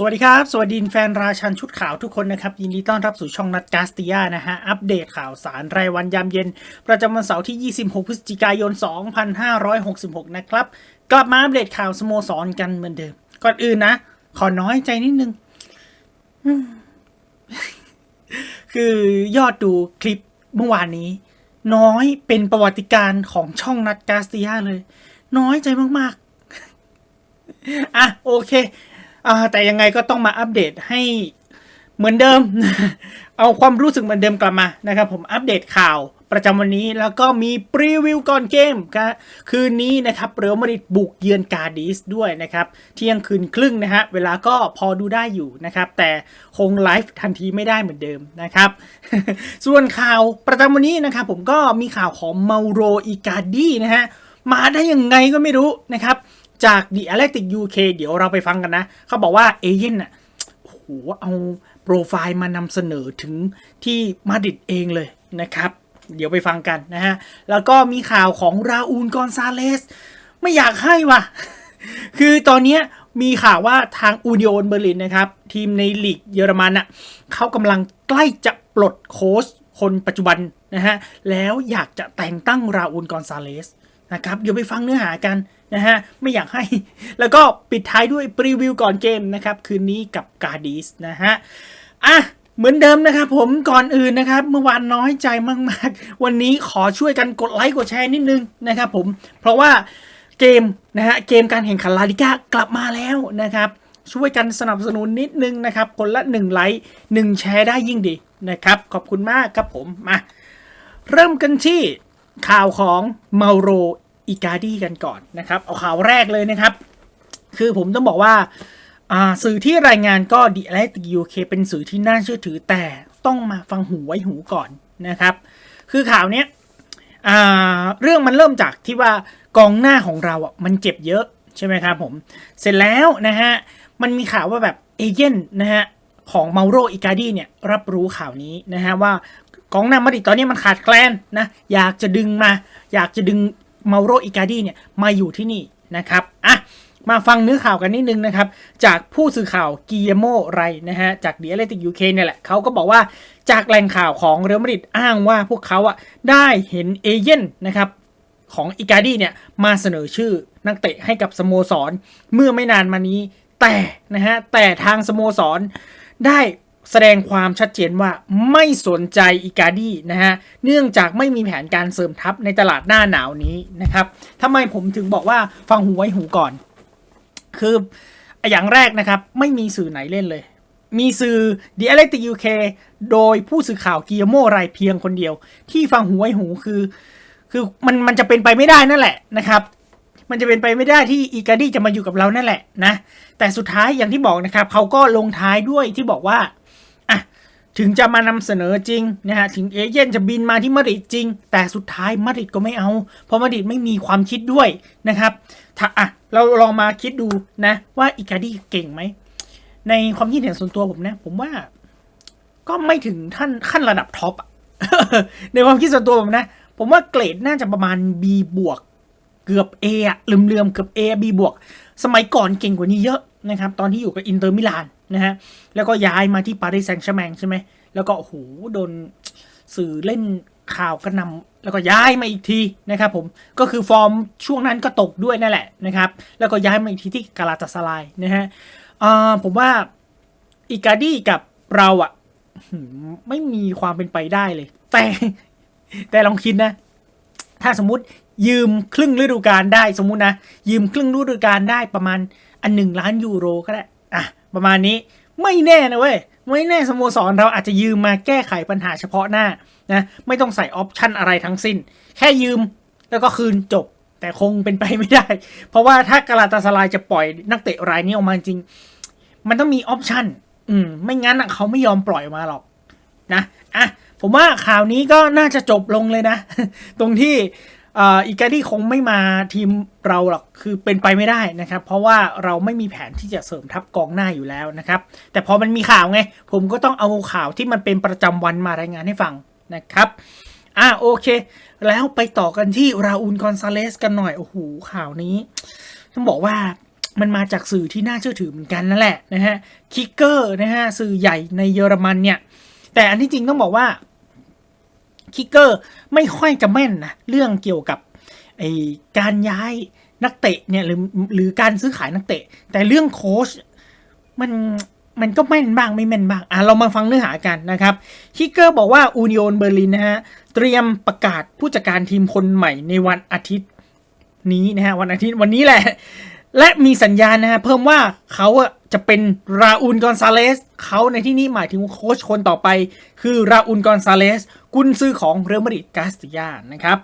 สวัสดีครับ สวัสดีแฟนราชันชุดขาวทุกคนนะครับ ยินดีต้อนรับสู่ช่องนัดกาสติยานะฮะ อัปเดตข่าวสารรายวันยามเย็น ประจำวันเสาร์ที่ 26 พฤศจิกายน 2566 นะครับ กลับมาอัปเดตข่าวสโมสรกันเหมือนเดิม ก่อนอื่นนะ ขอน้อยใจนิดนึง คือยอดดูคลิปเมื่อวานนี้ น้อยเป็นประวัติการของช่องนัดกาสติยาเลย น้อยใจมากๆ อะโอเค อ่าแต่ยังไงก็ต้องมาอัปเดตให้เหมือนเดิม เอาความรู้สึกเหมือนเดิมกลับมานะครับ ผมอัปเดตข่าวประจำวันนี้แล้วก็มีปรีวิวก่อนเกมครับคืนนี้นะครับเรอัลมาดริดบุกเยือนกาดิสด้วยนะครับ เที่ยงคืนครึ่งนะฮะ เวลาก็พอดูได้อยู่นะครับ แต่คงไลฟ์ทันทีไม่ได้เหมือนเดิมนะครับ ส่วนข่าวประจำวันนี้นะครับ ผมก็มีข่าวของเมาโรอีกาดีนะฮะ มาได้ยังไงก็ไม่รู้นะครับ จาก The Athletic UK เดี๋ยวเราไปฟังกันนะ เขาบอกว่าเอเย่นอะโอ้โหเอาโปรไฟล์มานำเสนอถึงที่มาดริดเองเลยนะครับ เดี๋ยวไปฟังกันนะฮะ แล้วก็มีข่าวของราอูลกอนซาเลส ไม่อยากให้ว่ะ คือตอนนี้มีข่าวว่าทางอูนิโอนเบอร์ลินนะครับ ทีมในลีกเยอรมันอะเขากำลังใกล้จะปลดโค้ชคนปัจจุบันนะฮะ แล้วอยากจะแต่งตั้งราอูลกอนซาเลส นะครับเดี๋ยวไปฟังเนื้อหากันนะฮะไม่อยากให้ แล้วก็ปิดท้ายด้วยปรีวิวก่อนเกมนะครับ คืนนี้กับกาดิสนะฮะอะเหมือนเดิมนะครับผมก่อนอื่นนะครับ เมื่อวานน้อยใจมาก ๆ วันนี้ขอช่วยกันกดไลค์กดแชร์นิดนึงนะครับผมเพราะว่าเกมนะฮะเกมการแข่งขันลาลิก้ากลับมาแล้วนะครับช่วยกันสนับสนุนนิดนึงนะครับ คนละ1ไลค์1แชร์ได้ยิ่งดีนะครับ ขอบคุณมากครับผมมาเริ่มกันที่ ข่าวของเมาโรอิกาดีกันก่อนนะครับ เอาข่าวแรกเลยนะครับ คือผมต้องบอกว่าสื่อที่รายงานก็ดีแลติยูเคเป็นสื่อที่น่าเชื่อถือแต่ต้องมาฟังหูไว้หูก่อนนะครับ คือข่าวเนี้ยเรื่องมันเริ่มจากที่ว่ากองหน้าของเราอะมันเจ็บเยอะใช่ไหมครับผม เสร็จแล้วนะฮะมันมีข่าวว่าแบบเอเจนต์นะฮะของเมาโรอิกาดีเนี่ยรับรู้ข่าวนี้นะฮะว่า กองหน้ามาดริดตอนนี้มันขาดแคลนนะอยากจะดึงมา อยากจะดึงเมาโรอิกาดีเนี่ยมาอยู่ที่นี่นะครับอะมาฟังเนื้อข่าวกันนิดนึงนะครับ จากผู้สื่อข่าวกิเยโมไรนะฮะ จากเดียเลติกยูเคเนี่ยแหละเขาก็บอกว่าจากแหล่งข่าวของเรอัลมาดริดอ้างว่าพวกเขาอะได้เห็นเอเย่นนะครับของอิกาดีเนี่ยมาเสนอชื่อนักเตะให้กับสโมสร เมื่อไม่นานมานี้แต่นะฮะแต่ทางสโมสรได้ แสดงความชัดเจนว่าไม่สนใจอีกาดีนะฮะ เนื่องจากไม่มีแผนการเสริมทัพในตลาดหน้าหนาวนี้นะครับทำไมผมถึงบอกว่าฟังหูไว้หูก่อน คืออย่างแรกนะครับ ไม่มีสื่อไหนเล่นเลย มีสื่อ The Athletic UK โดยผู้สื่อข่าวกิโมไรเพียงคนเดียว ที่ฟังหูไว้หูคือ คือมันมันจะเป็นไปไม่ได้นั่นแหละนะครับมันจะเป็นไปไม่ได้ที่อีกาดี้จะมาอยู่กับเรานั่นแหละนะ แต่สุดท้ายอย่างที่บอกนะครับ เขาก็ลงท้ายด้วยที่บอกว่า ถึงจะมานำเสนอจริงนะฮะถึงเอเย่นจะบินมาที่มาดริดจริง แต่สุดท้ายมาดริดก็ไม่เอา เพราะมาดริดไม่มีความคิดด้วยนะครับถ้าอะเราลองมาคิดดูนะ ว่าอีกาดี้เก่งไหม ในความคิดเห็นส่วนตัวผมนะ ผมว่าก็ไม่ถึงท่านขั้นระดับท็อปในความคิดส่วนตัวผมนะ ผมว่าเกรดน่าจะประมาณ B บวกเกือบ A อะเลื่อมๆเกือบ A B บวก สมัยก่อนเก่งกว่านี้เยอะนะครับ ตอนที่อยู่กับอินเตอร์มิลานนะฮะ แล้วก็ย้ายมาที่ปารีสแซงต์แชร์แมงใช่ไหม แล้วก็โอ้โหโดนสื่อเล่นข่าวกระนำแล้วก็ย้ายมาอีกทีนะครับผม ก็คือฟอร์มช่วงนั้นก็ตกด้วยนั่นแหละนะครับ แล้วก็ย้ายมาอีกทีที่กาลาตาสลายนะฮะผมว่าอิกาดี้กับเราอะไม่มีความเป็นไปได้เลย แต่แต่ลองคิดนะ ถ้าสมมติ ยืมครึ่งฤดูกาลได้สมมุตินะ ยืมครึ่งฤดูกาลได้ประมาณอันหนึ่งล้านยูโรก็ได้อะประมาณนี้ไม่แน่นะเว้ยไม่แน่สโมสรเราอาจจะยืมมาแก้ไขปัญหาเฉพาะหน้านะไม่ต้องใส่ออปชันอะไรทั้งสิ้น แค่ยืมแล้วก็คืนจบแต่คงเป็นไปไม่ได้ เพราะว่าถ้ากาลาตาสลายจะปล่อยนักเตะรายนี้ออกมาจริง มันต้องมีออปชันอืมไม่งั้นเขาไม่ยอมปล่อยมาหรอกนะอะผมว่าข่าวนี้ก็น่าจะจบลงเลยนะ ตรงที่ อ่ออิกาดี้คงไม่มาทีมเราหรอกคือเป็นไปไม่ได้นะครับ เพราะว่าเราไม่มีแผนที่จะเสริมทัพกองหน้าอยู่แล้วนะครับ แต่พอมันมีข่าวไง ผมก็ต้องเอาข่าวที่มันเป็นประจำวันมารายงานให้ฟังนะครับอะโอเค แล้วไปต่อกันที่ราอูลกอนซาเลสกันหน่อยโอ้โหข่าวนี้ ต้องบอกว่ามันมาจากสื่อที่น่าเชื่อถือเหมือนกันนั่นแหละนะฮะคิกเกอร์นะฮะสื่อใหญ่ในเยอรมันเนี่ย แต่อันที่จริงต้องบอกว่า คิกเกอร์ไม่ค่อยจะแม่นนะเรื่องเกี่ยวกับไอการย้ายนักเตะเนี่ยหรือหรือการซื้อขายนักเตะ แต่เรื่องโค้ชมันมันก็แม่นบ้างไม่แม่นบ้างอะเรามาฟังเนื้อหากันนะครับคิกเกอร์บอกว่าอูนิโอนเบอร์ลินนะฮะเตรียมประกาศผู้จัดการทีมคนใหม่ในวันอาทิตย์นี้นะฮะวันอาทิตย์วันนี้แหละ และมีสัญญาณนะฮะเพิ่มว่าเขาอะ จะเป็นราอูลกอนซาเลสเขาในที่นี้หมายถึงโค้ชคนต่อไป คือราอูลกอนซาเลสกุนซื้อของเรอัลมาดริดกาสติยานะครับ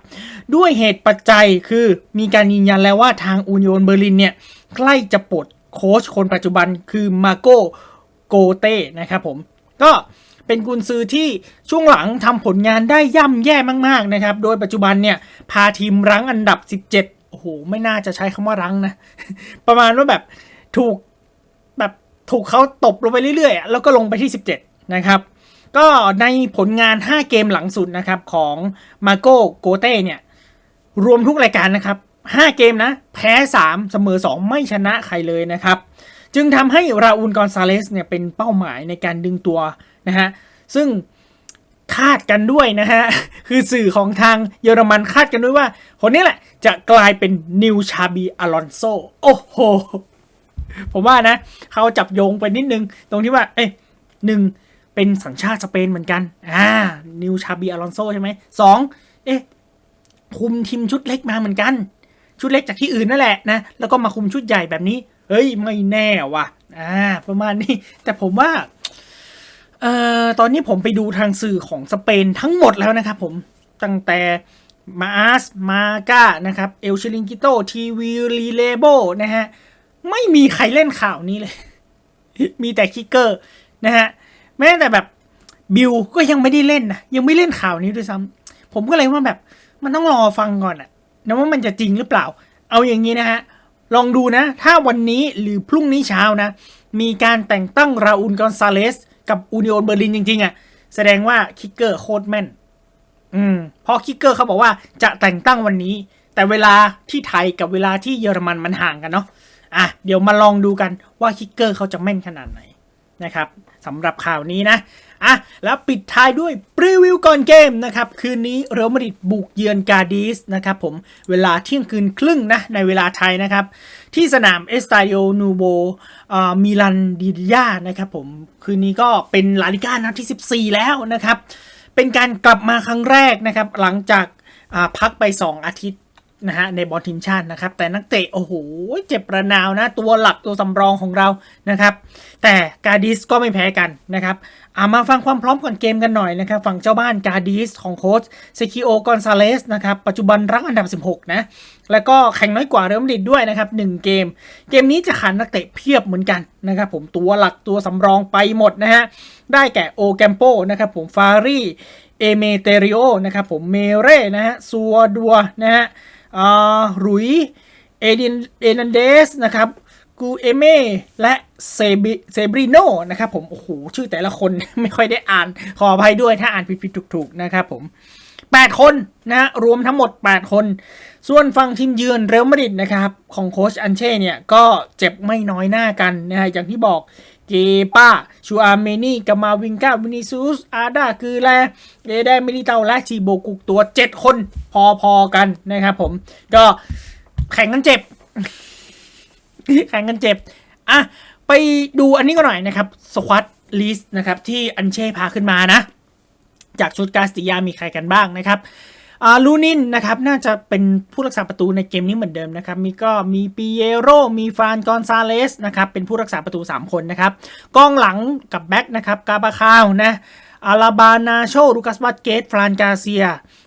ด้วยเหตุปัจจัยคือมีการยืนยันแล้วว่าทางอูนิโอนเบอร์ลินเนี่ย ใกล้จะปลดโค้ชคนปัจจุบันคือมาโกโกเต้นะครับผม ก็เป็นกุนซือที่ช่วงหลังทำผลงานได้ย่ำแย่มากๆนะครับ โดยปัจจุบันเนี่ยพาทีมรั้งอันดับ 17 โอ้โห ไม่น่าจะใช้คำว่ารั้งนะ ประมาณว่าแบบถูก ถูกเขาตบลงไปเรื่อยๆ แล้วก็ลงไปที่ 17 นะครับ ก็ในผลงาน 5 เกมหลังสุดนะครับของมาโกโกเต้เนี่ย รวมทุกรายการนะครับ 5 เกมนะ แพ้ 3 เสมอ 2 ไม่ชนะใครเลยนะครับ จึงทำให้ราอูลกอนซาเลสเนี่ยเป็นเป้าหมายในการดึงตัวนะฮะ ซึ่งคาดกันด้วยนะฮะ คือสื่อของทางเยอรมันคาดกันด้วยว่า คนนี้แหละจะกลายเป็นนิวชาบีอลอนโซ โอ้โห ผมว่านะเขาจับโยงไปนิดนึง ตรงที่ว่า เอ้ยหนึ่งเป็นสัญชาติสเปนเหมือนกัน อ่า นิวชาบีอลอนโซใช่ไหมสอง เอ๊ะ คุมทีมชุดเล็กมาเหมือนกัน ชุดเล็กจากที่อื่นนั่นแหละนะ แล้วก็มาคุมชุดใหญ่แบบนี้ เฮ้ย ไม่แน่ว่ะ อ่า ประมาณนี้ แต่ผมว่า เอ่อ ตอนนี้ผมไปดูทางสื่อของสเปนทั้งหมดแล้วนะครับผม ตั้งแต่มาอาสมาก้านะครับ เอลชิลิงกิโตทีวีรีเลโบนะฮะ ไม่มีใครเล่นข่าวนี้เลย มีแต่คิกเกอร์นะฮะ แม้แต่แบบบิลก็ยังไม่ได้เล่นนะยังไม่เล่นข่าวนี้ด้วยซ้ำผมก็เลยว่าแบบมันต้องรอฟังก่อนอะนะว่ามันจะจริงหรือเปล่า เอาอย่างนี้นะฮะ ลองดูนะ ถ้าวันนี้หรือพรุ่งนี้เช้านะ มีการแต่งตั้งราอูลกอนซาเลส กับอูนิโอนเบอร์ลินจริง ๆอะแสดงว่าคิกเกอร์โคตรแม่น อืม เพราะคิกเกอร์เขาบอกว่าจะแต่งตั้งวันนี้ แต่เวลาที่ไทยกับเวลาที่เยอรมันมันห่างกันเนาะ อะเดี๋ยวมาลองดูกันว่าคิกเกอร์เขาจะแม่นขนาดไหนนะครับสำหรับข่าวนี้นะอะแล้วปิดท้ายด้วยปรีวิวก่อนเกมนะครับ คืนนี้เรอัลมาดริดบุกเยือนกาดิสนะครับผมเวลาเที่ยงคืนครึ่งนะในเวลาไทยนะครับ ที่สนามเอสตาโอนูโบมิลันดิยานะครับผมคืนนี้ก็เป็นลาลิก้านัดที่ 14 แล้วนะครับ เป็นการกลับมาครั้งแรกนะครับ หลังจากอ่าพักไป 2 อาทิตย์ นะฮะในบอลทีมชาตินะครับ แต่นักเตะโอ้โหเจ็บประนาวนะ ตัวหลักตัวสำรองของเรานะครับ แต่กาดิสก็ไม่แพ้กันนะครับอามาฟังความพร้อมก่อนเกมกันหน่อยนะครับ ฝั่งเจ้าบ้านกาดิสของโค้ชเซคิโอกอนซาเลสนะครับ ปัจจุบันรังอันดับ 16 นะ แล้วก็แข่งน้อยกว่าเรอัลมาดริดด้วยนะครับ 1 เกม เกมนี้จะขาดนักเตะเพียบเหมือนกันนะครับ ผมตัวหลักตัวสำรองไปหมดนะฮะได้แก่โอแกมโปนะครับ ผมฟารีเอเมเตริโอนะครับ ผมเมเร่นะฮะซัวดัวนะฮะ อ่ารุยเอดินเอนันเดสนะครับกูเอเมและเซบิเซบริโนนะครับผม โอ้โห ชื่อแต่ละคนไม่ค่อยได้อ่าน ขออภัยด้วยถ้าอ่านผิดๆถูกๆนะครับผม 8 คนนะฮะรวมทั้งหมด 8 คน ส่วนฝั่งทีมเยือนเรอัลมาดริดนะครับ ของโค้ชอันเช่เนี่ย ก็เจ็บไม่น้อยหน้ากันนะฮะอย่างที่บอก กป้าชูอาเมนี่กามาวิงกาวินิซูสอาดาคือแลเอเดมิลิเตาและชีโบกุกตัว 7 คนพอๆกันนะครับผม ก็แข่งกันเจ็บ แข่งกันเจ็บ อะ ไปดูอันนี้ก็หน่อยนะครับสควอตลิสต์นะครับ ที่อันเช่พาขึ้นมานะ จากชุดกาสติยามีใครกันบ้างนะครับ ลูนินนะครับน่าจะเป็นผู้รักษาประตูในเกมนี้เหมือนเดิมนะครับมีก็มีปีเยโรมีฟานกอนซาเลสนะครับเป็นผู้รักษาประตู 3 คนนะครับกองหลังกับแบ็กนะครับกาบาคาวนะอาราบานาโชลูกัสวัตเกตฟรานกาเซีย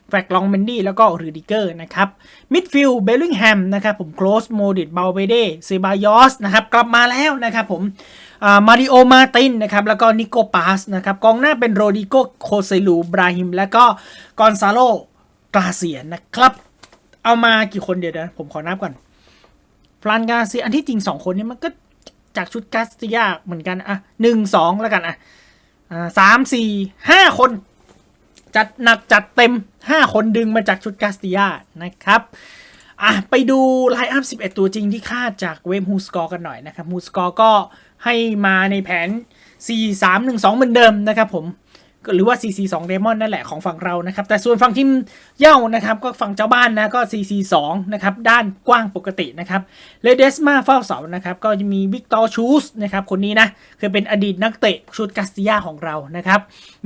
แฟกลองเมนดี้แล้วก็รูดิเกอร์นะครับมิดฟิลด์เบลลิงแฮมนะครับผมโคลสโมดิตเบลเบเดเซบายอสนะครับกลับมาแล้วนะครับผมมาริโอมาตินนะครับแล้วก็นิโกปาสนะครับกองหน้าเป็นโรดิโกโคเซลูบราฮิม แล้วก็กอนซาโล กาเซียนนะครับ เอามากี่คนเดี๋ยวนะผมขอนับก่อนฟรานกาเซียอันที่จริงสองคนนี้มันก็จากชุดกาสติยาเหมือนกันอะหนึ่งสองแล้วกันอะอ่าสามสี่ห้าคน จัดหนักจัดเต็มห้าคนดึงมาจากชุดกาสติยานะครับอะไปดูไลน์อัพ11 ตัวจริงที่คาดจากเว็บฮูสกอร์กันหน่อยนะครับฮูสกอร์ก็ให้มาในแผน 4 3 1 2 เหมือนเดิมนะครับผม หรือว่า4 4 2 Demon นั่นแหละของฝั่งเรานะครับ แต่ส่วนฝั่งทีมเย่านะครับ ก็ฝั่งเจ้าบ้านนะก็4 4 2นะครับ ด้านกว้างปกตินะครับเลเดสมาเฝ้าเสานะครับ ก็จะมีวิกตอร์ชูสนะครับ คนนี้นะเคยเป็นอดีตนักเตะชุดกาสติยาของเรานะครับ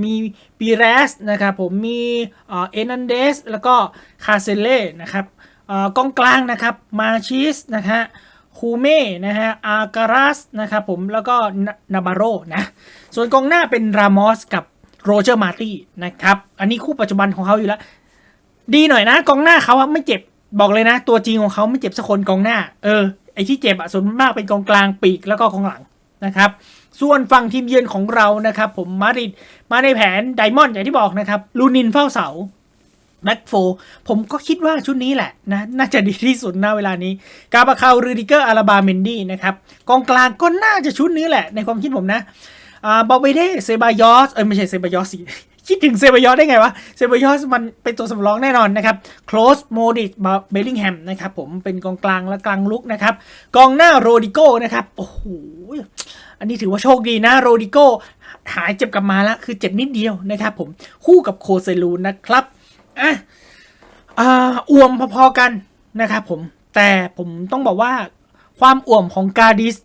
มีปีเรสนะครับผมมีเอ็นันเดสแล้วก็คาเซเล่นะครับกองกลางนะครับมาชิสนะฮะคูเม่นะฮะอาการัสนะครับผมแล้วก็นาบาโรนะส่วนกองหน้าเป็นรามอสกับ โรเจอร์มาตี้นะครับ อันนี้คู่ปัจจุบันของเขาอยู่แล้ว ดีหน่อยนะ กองหน้าเขาอะไม่เจ็บบอกเลยนะ ตัวจริงของเขาไม่เจ็บสักคนกองหน้า เออไอที่เจ็บอะส่วนมากเป็นกองกลางปีกแล้วก็กองหลังนะครับ ส่วนฝั่งทีมเยือนของเรานะครับ ผมมาริดมาในแผนไดมอนด์อย่างที่บอกนะครับลูนินเฝ้าเสาแบ็กโฟผมก็คิดว่าชุดนี้แหละนะน่าจะดีที่สุดณเวลานี้กาบาคารูดิเกอร์อาราบาเมนดี้นะครับกองกลางก็น่าจะชุดนี้แหละในความคิดผมนะ อ่าบอเบเดเซบายอสเอ้ยไม่ใช่เซบายอสสิคิดถึงเซบายอสได้ไงวะ เซบายอสมันเป็นตัวสำรองแน่นอนนะครับ โคลสโมดิชเบลลิงแฮมนะครับผมเป็นกองกลางและกลางลุกนะครับ กองหน้าโรดิโก้นะครับ โอ้โห อันนี้ถือว่าโชคดีนะโรดิโก้หายเจ็บกลับมาแล้ว คือเจ็บนิดเดียวนะครับผม คู่กับโคเซลูนะครับ อะอ่าอ่วมพอๆกันนะครับผม แต่ผมต้องบอกว่าความอ่วมของกาดิส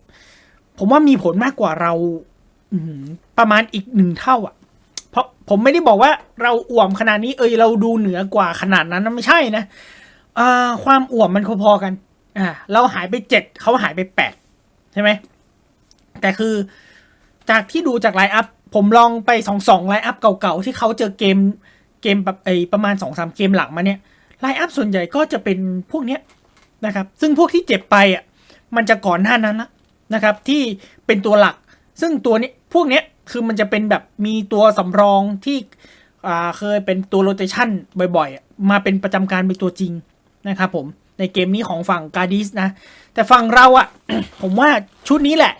ผมว่ามีผลมากกว่าเรา ประมาณอีกหนึ่งเท่าอะ เพราะผมไม่ได้บอกว่าเราอ่วมขนาดนี้ เอยเราดูเหนือกว่าขนาดนั้นนะไม่ใช่นะอความอ่วมมันพอๆกัน อ่า เราหายไปเจ็ดเขาหายไปแปดใช่ไหมแต่คือจากที่ดูจากไลน์อัพผมลองไปสองสองไลน์อัพเก่าๆ ที่เขาเจอเกมเกมแบบไอประมาณ2องสามเกมหลังมาเนี่ยไลน์อัพส่วนใหญ่ก็จะเป็นพวกเนี้ยนะครับ ซึ่งพวกที่เจ็บไปอะมันจะก่อนหน้านั้นละนะครับ ที่เป็นตัวหลัก ซึ่งตัวนี้พวกเนี้ยคือมันจะเป็นแบบมีตัวสำรองที่เคยเป็นตัวโรเตชันบ่อยๆ มาเป็นประจำการเป็นตัวจริงนะครับผมในเกมนี้ของฝั่งกาดิสนะ แต่ฝั่งเราอะ ผมว่าชุดนี้แหละ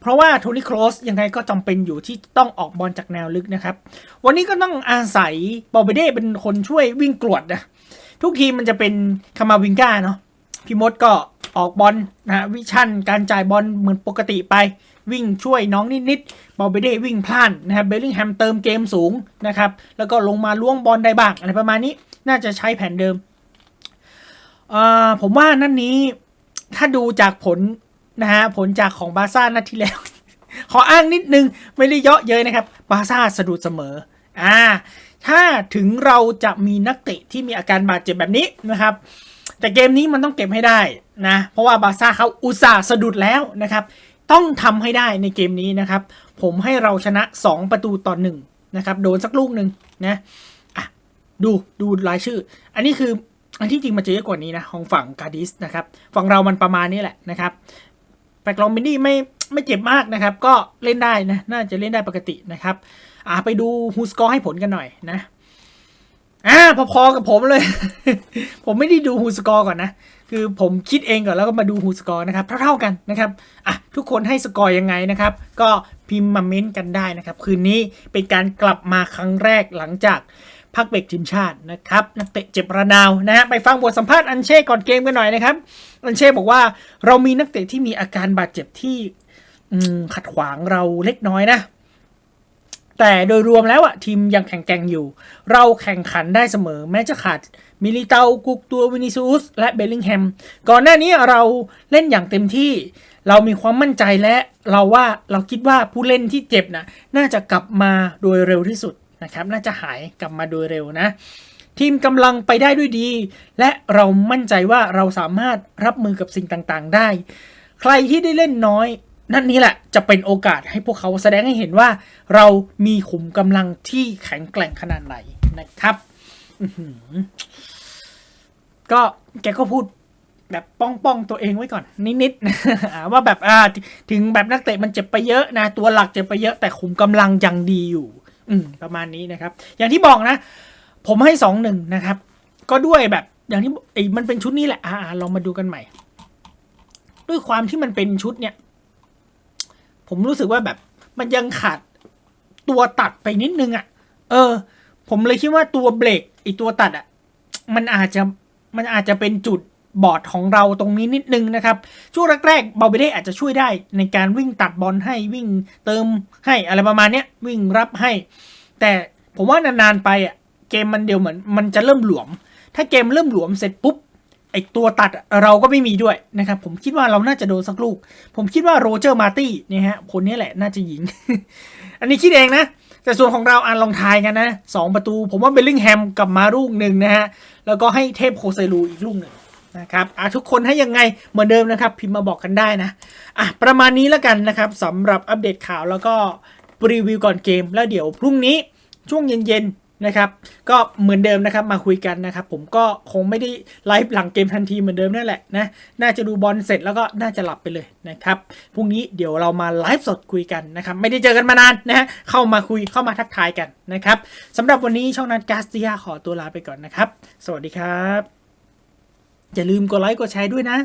เพราะว่าโทนี่โครสยังไงก็จำเป็นอยู่ที่ต้องออกบอลจากแนวลึกนะครับ วันนี้ก็ต้องอาศัยบอเบเด้เป็นคนช่วยวิ่งกรวดนะ ทุกทีมันจะเป็นคามาวิงก้าเนาะพี่มดก็ออกบอลนะวิชั่นการจ่ายบอลเหมือนปกติไป วิ่งช่วยน้องนิดๆบอเบเด้วิ่งพลาดนะครับเบลลิงแฮมเติมเกมสูงนะครับแล้วก็ลงมาล้วงบอลได้บ้างอะไรประมาณนี้น่าจะใช้แผนเดิมผมว่านั่นนี้ถ้าดูจากผลนะฮะผลจากของบาซ่านัดที่แล้ว ขออ้างนิดนึงไม่ได้เยอะเย้ยนะครับ บาซ่าสะดุดเสมออ่าถ้าถึงเราจะมีนักเตะที่มีอาการบาดเจ็บแบบนี้นะครับ แต่เกมนี้มันต้องเก็บให้ได้นะ เพราะว่าบาซ่าเขาอุตส่าห์สะดุดแล้วนะครับ ต้องทำให้ได้ในเกมนี้นะครับ ผมให้เราชนะ 2 ประตูต่อหนึ่งนะครับโดนสักลูกหนึ่งนะอะดูดูรายชื่อ อันนี้คืออันที่จริงมันจะเยอะกว่านี้นะของฝั่งกาดิสนะครับฝั่งเรามันประมาณนี้แหละนะครับแปกลองมินนี่ไม่ไม่เจ็บมากนะครับ ก็เล่นได้นะน่าจะเล่นได้ปกตินะครับอ่าไปดูฮูสกอร์ให้ผลกันหน่อยนะอ่าพอๆกับผมเลย ผมไม่ได้ดูฮูสกอร์ก่อนนะ คือผมคิดเองก่อนแล้วก็มาดูฮูสกอร์นะครับเท่าๆกันนะครับอะทุกคนให้สกอร์ยังไงนะครับ ก็พิมพ์มาเม้นต์กันได้นะครับ คืนนี้เป็นการกลับมาครั้งแรกหลังจากพักเบรกทีมชาตินะครับนักเตะเจ็บระนาวนะฮะไปฟังบทสัมภาษณ์อันเช่ก่อนเกมกันหน่อยนะครับ อันเช่บอกว่าเรามีนักเตะที่มีอาการบาดเจ็บที่ขัดขวางเราเล็กน้อยนะ แต่โดยรวมแล้วอะทีมยังแข็งแกร่งอยู่ เราแข่งขันได้เสมอ แม้จะขาด มิลิเตากุกตัววินิซูสและเบลลิงแฮม ก่อนหน้านี้เราเล่นอย่างเต็มที่ เรามีความมั่นใจและเราว่าเราคิดว่าผู้เล่นที่เจ็บนะน่าจะกลับมาโดยเร็วที่สุดนะครับน่าจะหายกลับมาโดยเร็วนะ ทีมกำลังไปได้ด้วยดี และเรามั่นใจว่าเราสามารถรับมือกับสิ่งต่างๆ ได้ ใครที่ได้เล่นน้อยนั่นนี้แหละจะเป็นโอกาสให้พวกเขาแสดงให้เห็นว่า เรามีขุมกำลังที่แข็งแกร่งขนาดไหนนะครับ ก็แกก็พูดแบบป้องป้องๆตัวเองไว้ก่อน นิดๆว่าแบบอ่าถึงแบบนักเตะมันเจ็บไปเยอะนะ ตัวหลักเจ็บไปเยอะแต่ขุมกำลังยังดีอยู่ อืมประมาณนี้นะครับ อย่างที่บอกนะ ผมให้สองหนึ่งนะครับ ก็ด้วยแบบอย่างที่ไอ้มันเป็นชุดนี้แหละ อ่าลองมาดูกันใหม่ ด้วยความที่มันเป็นชุดเนี่ย ผมรู้สึกว่าแบบ มันยังขาดตัวตัดไปนิดนึงอะ่ะ เออ ผมเลยคิดว่าตัวเบรกไอตัวตัดอะ่ะ มันอาจจะ มันอาจจะเป็นจุดบอดของเราตรงนี้นิดนึงนะครับ ช่วงแรกๆเบาเบเด้อาจจะช่วยได้ในการวิ่งตัดบอลให้วิ่งเติมให้อะไรประมาณนี้วิ่งรับให้ แต่ผมว่านานๆไปอะเกมมันเดียวเหมือนมันจะเริ่มหลวม ถ้าเกมเริ่มหลวมเสร็จปุ๊บไอตัวตัดเราก็ไม่มีด้วยนะครับ ผมคิดว่าเราน่าจะโดนสักลูก ผมคิดว่าโรเจอร์มาตี้เนี่ยฮะคนนี้แหละน่าจะยิง อันนี้คิดเองนะ แต่ส่วนของเราอ่านลองทายกันนะสองประตู ผมว่าเบลลิงแฮมกลับมาลูกหนึ่งนะฮะ แล้วก็ให้เทพโคเซลูอีกลูกหนึ่งนะครับอะทุกคนให้ยังไงเหมือนเดิมนะครับ พิมพ์มาบอกกันได้นะอะประมาณนี้แล้วกันนะครับสำหรับอัปเดตข่าวแล้วก็รีวิวก่อนเกม แล้วเดี๋ยวพรุ่งนี้ช่วงเย็นๆ นะครับ ก็เหมือนเดิมนะครับมาคุยกันนะครับ ผมก็คงไม่ได้ไลฟ์หลังเกมทันทีเหมือนเดิมนั่นแหละนะน่าจะดูบอลเสร็จแล้วก็น่าจะหลับไปเลยนะครับพรุ่งนี้เดี๋ยวเรามาไลฟ์สดคุยกันนะครับไม่ได้เจอกันมานานนะฮะเข้ามาคุยเข้ามาทักทายกันนะครับสำหรับวันนี้ช่องนัดกาสเซียขอตัวลาไปก่อนนะครับ สวัสดีครับอย่าลืมกดไลค์กดแชร์ด้วยนะ